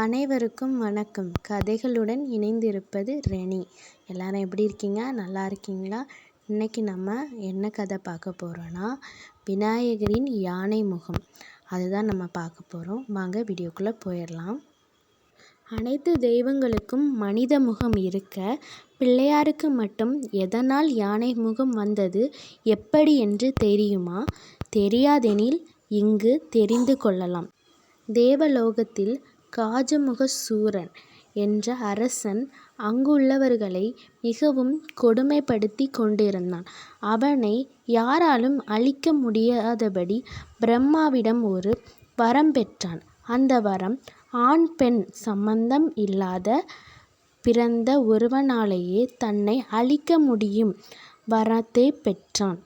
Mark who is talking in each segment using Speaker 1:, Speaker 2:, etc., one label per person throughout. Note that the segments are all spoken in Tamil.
Speaker 1: அனைவருக்கும் வணக்கம் கதைகளுடன் இணைந்திருப்பது ரெனி எல்லாரும் எப்படி இருக்கீங்க நல்லா இருக்கீங்களா இன்னைக்கு நம்ம என்ன கதை பார்க்க போகிறோன்னா விநாயகரின் யானை முகம் அதுதான் நம்ம பார்க்க போகிறோம் வாங்க வீடியோக்குள்ளே போயிடலாம் அனைத்து தெய்வங்களுக்கும் மனித முகம் இருக்க பிள்ளையாருக்கு மட்டும் எதனால் யானை முகம் வந்தது எப்படி என்று தெரியுமா தெரியாதெனில் இங்கு தெரிந்து கொள்ளலாம் தேவலோகத்தில் காஜமுகசூரன் என்ற அரசன் அங்குள்ளவர்களை மிகவும் கொடுமைப்படுத்தி கொண்டிருந்தான். அவனை யாராலும் அழிக்க முடியாதபடி பிரம்மாவிடம் ஒரு வரம் பெற்றான். அந்த வரம் ஆண் பெண் சம்பந்தம் இல்லாத பிறந்த ஒருவனாலேயே தன்னை அழிக்க முடியும் வரத்தை பெற்றான்.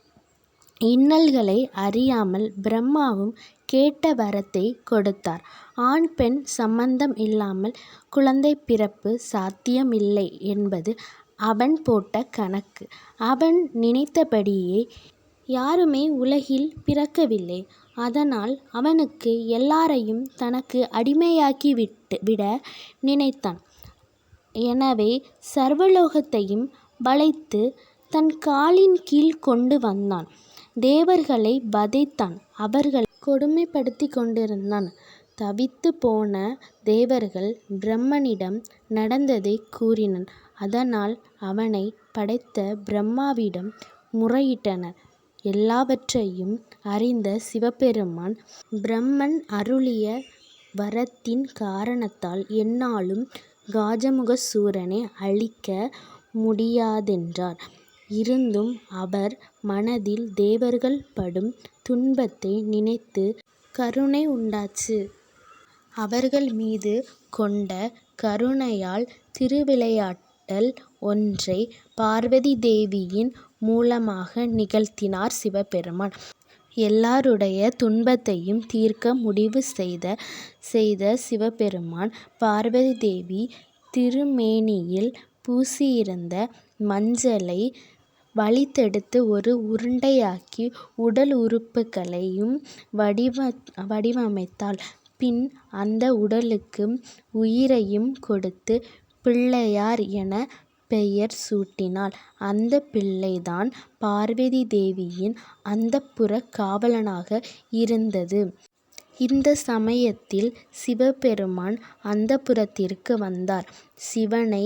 Speaker 1: இன்னல்களை அறியாமல் பிரம்மாவும் கேட்ட வரத்தை கொடுத்தார். ஆண் பெண் சம்பந்தம் இல்லாமல் குழந்தை பிறப்பு சாத்தியமில்லை என்பது அவன் போட்ட கணக்கு. அவன் நினைத்தபடியே யாருமே உலகில் பிறக்கவில்லை. அதனால் அவனுக்கு எல்லாரையும் தனக்கு அடிமையாக்கி விட்டு விட நினைத்தான். எனவே சர்வலோகத்தையும் வளைத்து தன் காலின் கீழ் கொண்டு வந்தான். தேவர்களை வதைத்தான் அவர்களை கொடுமைப்படுத்திக் கொண்டிருந்தான். தவித்து போன தேவர்கள் பிரம்மனிடம் நடந்ததைக் கூறினன் அதனால் அவனை படைத்த பிரம்மாவிடம் முறையிட்டனர். எல்லாவற்றையும் அறிந்த சிவபெருமான் பிரம்மன் அருளிய வரத்தின் காரணத்தால் என்னாலும் காஜமுகசூரனை அழிக்க முடியாதென்றார். இருந்தும் அவர் மனதில் தேவர்கள் படும் துன்பத்தை நினைத்து கருணை உண்டாச்சு. அவர்கள் மீது கொண்ட கருணையால் திருவிளையாட்டல் ஒன்றை பார்வதி தேவியின் மூலமாக நிகழ்த்தினார் சிவபெருமான். எல்லாருடைய துன்பத்தையும் தீர்க்க முடிவு செய்த செய்த சிவபெருமான் பார்வதி தேவி திருமேனியில் பூசியிருந்த மஞ்சளை வலித்தெடுத்து ஒரு உருண்டையாக்கி உடல் உறுப்புகளையும் வடிவ வடிவமைத்தாள். பின் அந்த உடலுக்கு உயிரையும் கொடுத்து பிள்ளையார் என பெயர் சூட்டினாள். அந்த பிள்ளைதான் பார்வதி தேவியின் புற காவலனாக இருந்தது. இந்த சமயத்தில் சிவபெருமான் அந்தப்புரத்திற்கு வந்தார். சிவனை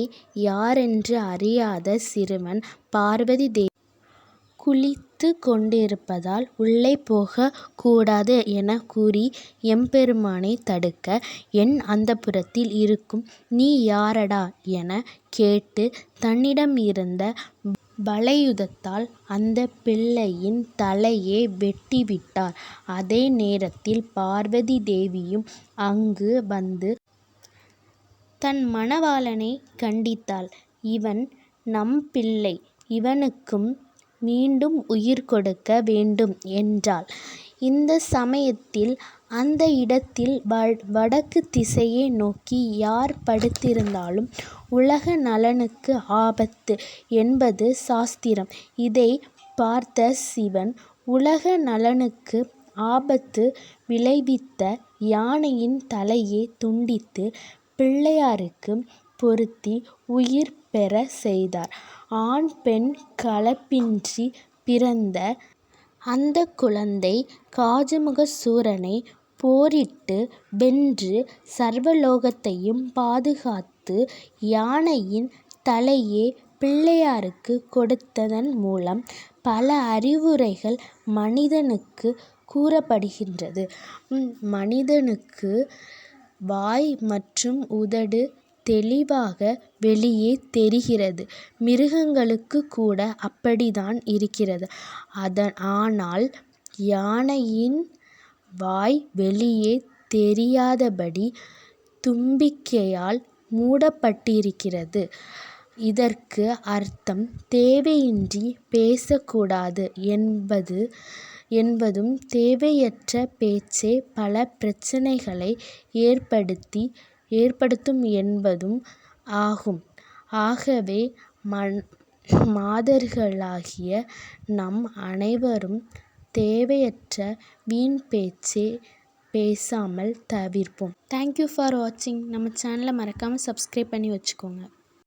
Speaker 1: யாரென்று அறியாத சிறுவன் பார்வதி தேவி குளித்து கொண்டிருப்பதால் உள்ளே போக கூடாது என கூறி எம்பெருமானை தடுக்க, என் அந்தப்புரத்தில் இருக்கும் நீ யாரடா என கேட்டு தன்னிடம் இருந்த வலையுதத்தால் அந்த பிள்ளையின் தலையை வெட்டிவிட்டார். அதே நேரத்தில் பார்வதி தேவியும் அங்கு வந்து தன் மணவாளனை கண்டித்தாள். இவன் நம் பிள்ளை. இவனுக்கும் மீண்டும் உயிர் கொடுக்க வேண்டும் என்றாள். இந்த சமயத்தில் அந்த இடத்தில் வ வடக்கு திசையை நோக்கி யார் படுத்திருந்தாலும் உலக நலனுக்கு ஆபத்து என்பது சாஸ்திரம். இதை பார்த்த சிவன் உலக நலனுக்கு ஆபத்து விளைவித்த யானையின் தலையை துண்டித்து பிள்ளையாருக்குப் பொருத்தி உயிர் பெறச் செய்தார். ஆண் பெண் கலப்பின்றி பிறந்த அந்த குழந்தை காஜமுக சூரனை போரிட்டு வென்று சர்வலோகத்தையும் பாதுகாத்து யானையின் தலையே பிள்ளையாருக்கு கொடுத்ததன் மூலம் பல அறிவுரைகள் மனிதனுக்கு கூறப்படுகின்றது. மனிதனுக்கு வாய் மற்றும் உதடு தெளிவாக வெளியே தெரிகிறது. மிருகங்களுக்கு கூட அப்படிதான் இருக்கிறது. ஆனால் யானையின் வாய் வெளியே தெரியாதபடி தும்பிக்கையால் மூடப்பட்டிருக்கிறது. இதற்கு அர்த்தம் தேவையின்றி பேசக்கூடாது என்பது என்பதும் தேவையற்ற பேச்சே பல ஏற்படுத்தி ஏற்படுத்தும் என்பதும் ஆகும். ஆகவே மாதர்களாகிய நம் அனைவரும் தேவையற்ற வீண் பேச்சே பேசாமல் தவிர்ப்போம்
Speaker 2: தேங்க்யூ ஃபார் வாட்சிங் நம்ம சேனலை மறக்காமல் சப்ஸ்கிரைப் பண்ணி வச்சுக்கோங்க